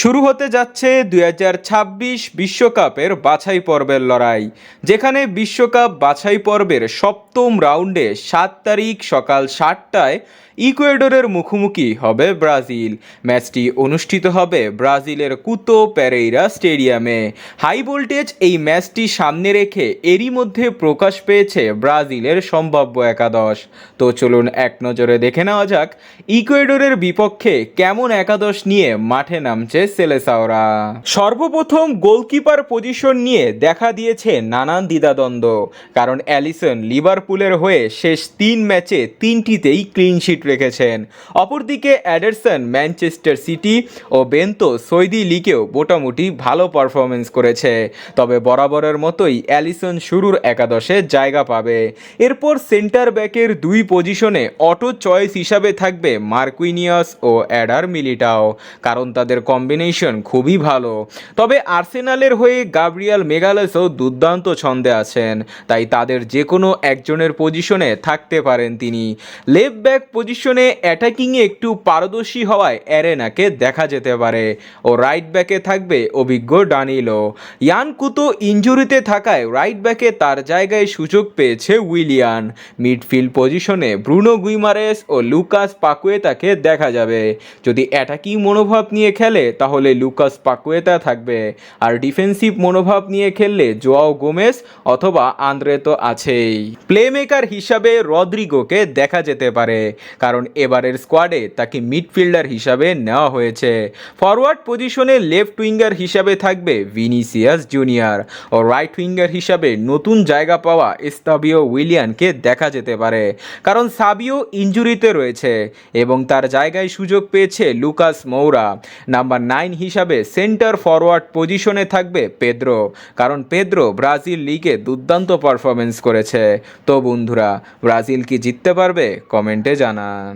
শুরু হতে যাচ্ছে দুই বিশ্বকাপের বাছাই পর্বের লড়াই, যেখানে বিশ্বকাপ বাছাই পর্বের সপ্তম রাউন্ডে সাত তারিখ সকাল সাতটায় ইকুয়েডরের মুখোমুখি হবে ব্রাজিল। ম্যাচটি অনুষ্ঠিত হবে ব্রাজিলের কুতো প্যারেইরা স্টেডিয়ামে। হাই ভোল্টেজ এই ম্যাচটি সামনে রেখে এরই মধ্যে প্রকাশ পেয়েছে ব্রাজিলের সম্ভাব্য একাদশ। তো চলুন এক নজরে দেখে নেওয়া যাক, ইকুয়েডরের বিপক্ষে কেমন একাদশ নিয়ে মাঠে নামছে সর্বপ্রথম গোলকিপার পজিশন নিয়ে দেখা দিয়েছে নানান দ্বিধাদ্বন্দ্ব, কারণ অ্যালিসন লিভারপুলের হয়ে শেষ তিন ম্যাচে তিনটিতেই ক্লিন শিট রেখেছেন। অপরদিকে অ্যাডারসন, ম্যানচেস্টার সিটি ও বেন্তো সৌদি লিগেও মোটামুটি ভালো পারফরমেন্স করেছে। তবে বরাবরের মতোই অ্যালিসন শুরুর একাদশে জায়গা পাবে। এরপর সেন্টার ব্যাকের দুই পজিশনে অটো চয়েস হিসাবে থাকবে মার্কুইনিয়াস ও অ্যাডার মিলিটাও, কারণ তাদের কম্বিনেশন খুবই ভালো। তবে আর্সেনালের হয়ে গাব্রিয়াল মেগালেসও দুর্দান্ত ছন্দে আছেন। তাই তাদের যে কোনো একজনের পজিশনে থাকতে পারেন তিনি। লেফট ব্যাক পজিশনে অ্যাটাকিংয়ে একটু পারদর্শী হওয়ায় অ্যারেনাকে দেখা যেতে পারে। ও রাইট ব্যাকে থাকবে অভিজ্ঞ ডানিলো। ইয়ান কুতো ইঞ্জুরিতে থাকায় রাইট ব্যাকে তার জায়গায় সুযোগ পেয়েছে উইলিয়ান। মিডফিল্ড পজিশনে ব্রুনো গুইমারেস ও লুকাস পাকুয়েতাকে দেখা যাবে। যদি অ্যাটাকিং মনোভাব নিয়ে খেলে তাহলে লুকাস পাকুয়েতা থাকবে। আর ডিফেন্সিভ মনোভাব নিয়ে খেললে জোয়াও গোমেস অথবা আন্দ্রে তো আছেই। প্লেমেকার হিসাবে রদ্রিগোকে দেখা যেতে পারে, কারণ এবারের স্কোয়াডে তাকে মিডফিল্ডার হিসাবে নেওয়া হয়েছে। ফরওয়ার্ড পজিশনে লেফট উইঙ্গার হিসাবে থাকবে ভিনিসিয়াস জুনিয়র ও রাইট উইঙ্গার হিসাবে নতুন জায়গা পাওয়া এস্তাবিও উইলিয়ানকে দেখা যেতে পারে, কারণ সাবিও ইঞ্জুরিতে রয়েছে এবং তার জায়গায় সুযোগ পেয়েছে লুকাস মৌরা। নাম্বার নাইন হিসাবে সেন্টার ফরওয়ার্ড পজিশনে থাকবে পেদ্রো, কারণ পেদ্রো ব্রাজিল লিগে দুর্দান্ত পারফরমেন্স করেছে। তো বন্ধুরা, ব্রাজিল কি জিততে পারবে? কমেন্টে জানান।